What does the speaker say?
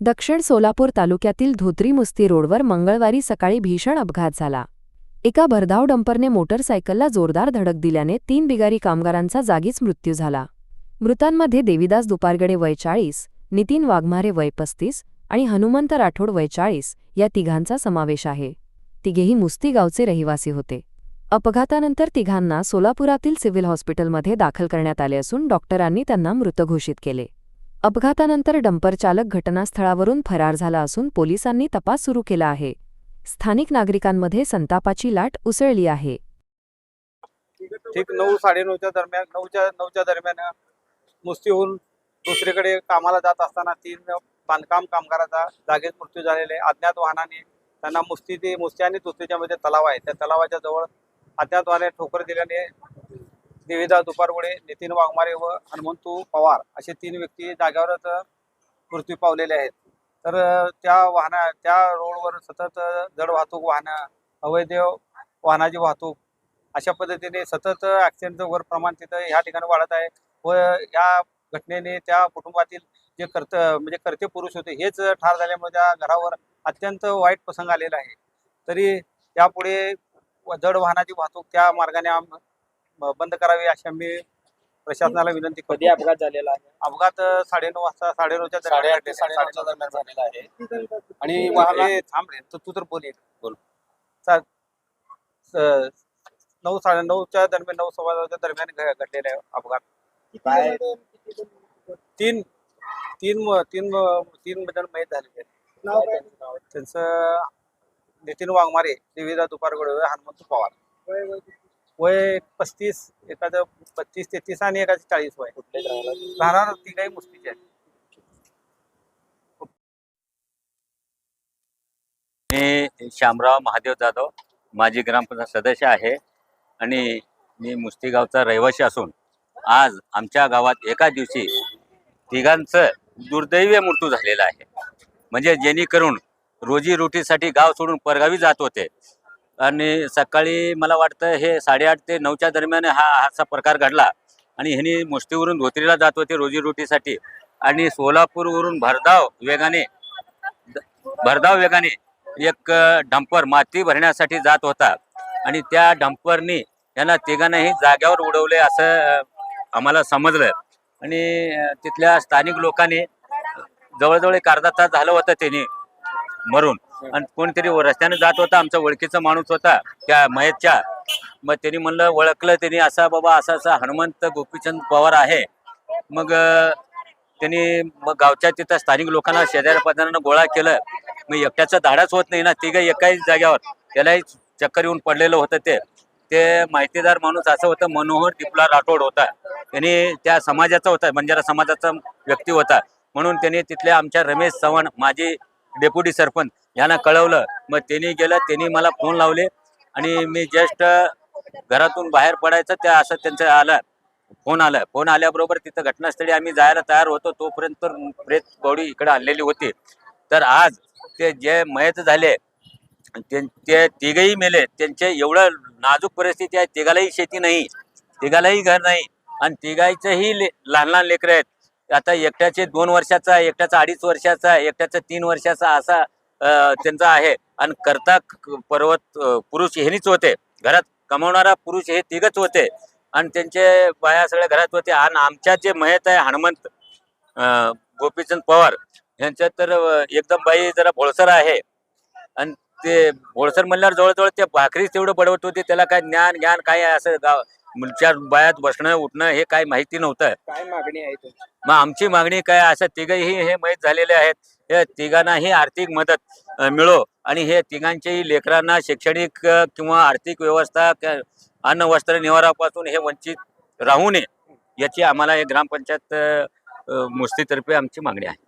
दक्षिण सोलापूर तालुक्यातील धोत्री मुस्ती रोडवर मंगळवारी सकाळी भीषण अपघात झाला. एका भरधाव डंपरने मोटरसायकलला जोरदार धडक दिल्याने तीन बिगारी कामगारांचा जागीच मृत्यू झाला. मृतांमध्ये देविदास दुपारगडे वय चाळीस नितीन वाघमारे वय पस्तीस आणि हनुमंत राठोड वय चाळीस या तिघांचा समावेश आहे. तिघेही मुस्ती गावचे रहिवासी होते. अपघातानंतर तिघांना सोलापुरातील सिव्हिल हॉस्पिटलमध्ये दाखल करण्यात आले असून डॉक्टरांनी त्यांना मृत घोषित केले. अपघातानंतर डंपर चालक घटनास्थळावरून फरार झाला असून पोलिसांनी तपास सुरू केला आहे. स्थानिक नागरिकांमध्ये संतापाची लाट उसळली आहे. ठीक नऊ साडेनऊच्या दरम्यान नऊच्या नऊच्या दरम्यान मुस्तीहून दुसरीकडे कामाला जात असताना तीन बांधकाम कामगाराचा जागेत मृत्यू झालेले अज्ञात वाहनाने त्यांना मुस्ती ते मुस्ती आणि दुसरीच्या मध्ये तलाव आहे. त्या तलावाच्या जवळ अज्ञात वाहने ठोकर दिल्याने देविदास दुपारगुडे नितीन वाघमारे व हनुमंतू पवार असे तीन व्यक्ती जाग्यावरच मृत्यू पावलेले आहेत. तर त्या वाहना त्या रोडवर सतत जड वाहतूक वाहनं अवैध वाहनाची वाहतूक अशा पद्धतीने सतत ॲक्सिडेंटचं वर प्रमाण तिथं ह्या ठिकाणी वाढत आहे व या घटनेने त्या कुटुंबातील जे कर्त म्हणजे कर्ते पुरुष होते हेच ठार झाल्यामुळे त्या घरावर अत्यंत वाईट प्रसंग आलेला आहे. तरी यापुढे जड वाहनाची वाहतूक त्या मार्गाने आम- बंद करावी अशी आम्ही प्रशासनाला विनंती कधी अपघात झालेला आहे? अपघात साडेनऊ वाजता साडेनऊच्या साडेआठ ते दरम्यान साडेनऊच्या दरम्यान झालेला आहे. आणि वाहन थांब रे तू तू तर बोल एक. बोल. चा- स- नऊ साडे नऊच्या दरम्यान नऊ सव्वा नऊच्या दरम्यान घ- घडलेला आहे अपघात. काय? तीन तीन म- तीन म- तीन जण मयत झालेले आहेत. त्यांचं नितीन वाघमारे देवीदा दुपारगड हनुमंत पवार. वय पस्तीस एखादं बत्तीस तेहतीस आणि एखादं चाळीस वय? राहणार तिघाही मुस्तीचे आहेत. मी श्यामराव महादेव जाधव माजी ग्रामपंचायत सदस्य आहे आणि मी मुस्तीगावचा रहिवासी असून आज आमच्या गावात एका दिवशी तिघांचं दुर्दैवी मृत्यू झालेला आहे. म्हणजे जेणेकरून रोजीरोटीसाठी गाव सोडून परगावी जात होते. आणि सकाळी मला वाटतं हे साडेआठ ते नऊच्या दरम्यान हा असा प्रकार घडला. आणि ह्यांनी मुष्टीवरून धोत्रीला जात होते रोजीरोटीसाठी आणि सोलापूरवरून भरधाव वेगाने भरधाव वेगाने एक डंपर माती भरण्यासाठी जात होता. आणि त्या डंपरनी यांना तिघांनाही जाग्यावर उडवले असं आम्हाला समजलं. आणि तिथल्या स्थानिक लोकांनी जवळजवळ एक अर्धा तास झालं होतं त्यांनी मरून. आणि कोणतरी रस्त्याने जात होता आमचा ओळखीचा माणूस होता त्या महेशच्या. मग त्यांनी म्हणलं ओळखलं त्यांनी असा बाबा असा असा हनुमंत गोपीचंद पवार आहे. मग त्यांनी मग गावच्या तिथं स्थानिक लोकांना शेजाऱ्या पदार्थांना गोळा केलं. मग एकट्याचं धाडच होत नाही ना तिघं एकाही जाग्यावर त्यालाही चक्कर येऊन पडलेलं होतं ते. ते माहितीदार माणूस असं होतं मनोहर दिपला राठोड होता. त्यांनी त्या समाजाचा होता बंजारा समाजाचा व्यक्ती होता. म्हणून त्यांनी तिथल्या आमच्या रमेश चव्हाण माजी डेप्युटी सरपंच यांना कळवलं. मग त्यांनी गेलं त्यांनी मला फोन लावले आणि मी जस्ट घरातून बाहेर पडायचं त्या असं त्यांचं आलं. फोन आला. फोन आल्याबरोबर तिथं घटनास्थळी आम्ही जायला तयार होतो. तोपर्यंत प्रेत बॉडी इकडे आणलेली होती. तर आज ते जे मयत झाले ते ते तिघही मेले. त्यांचे एवढं नाजूक परिस्थिती आहे तिघालाही शेती नाही तिघालाही घर नाही आणि तिघायचंही ले लहान लहान लेकरं आहेत. आता एकट्याचे दोन वर्षाचा एकट्याचा अडीच वर्षाचा एकट्याचा तीन वर्षाचा असा त्यांचा आहे. आणि करता पर्वत पुरुष हेनीच होते. घरात कमावणारा पुरुष हे तिघच होते. आणि त्यांचे बाया सगळ्या घरात होते आणि आमच्या जे मयत आहे हनुमंत अं, गोपीचंद पवार यांच्यात तर एकदम बाई जरा भोळसर आहे. आणि ते भोळसर म्हणल्यावर जवळजवळ ते भाकरीच तेवढं बडवत होते. त्याला काय ज्ञान ज्ञान काय असं गाव चार बायात बसणं उठणं हे काय माहिती नव्हतं. काय मागणी आहे तुमची? मग आमची मागणी काय? असं तिघही हे मयत झालेले आहेत. हे तिघांनाही आर्थिक मदत अ, मिळो. आणि हे तिघांच्याही लेकरांना शैक्षणिक अ, किंवा आर्थिक व्यवस्था क- अन्न वस्त्र निवारापासून हे वंचित राहू नये याची आम्हाला हे ग्रामपंचायत अ, अ, मुस्तीतर्फे आमची मागणी आहे.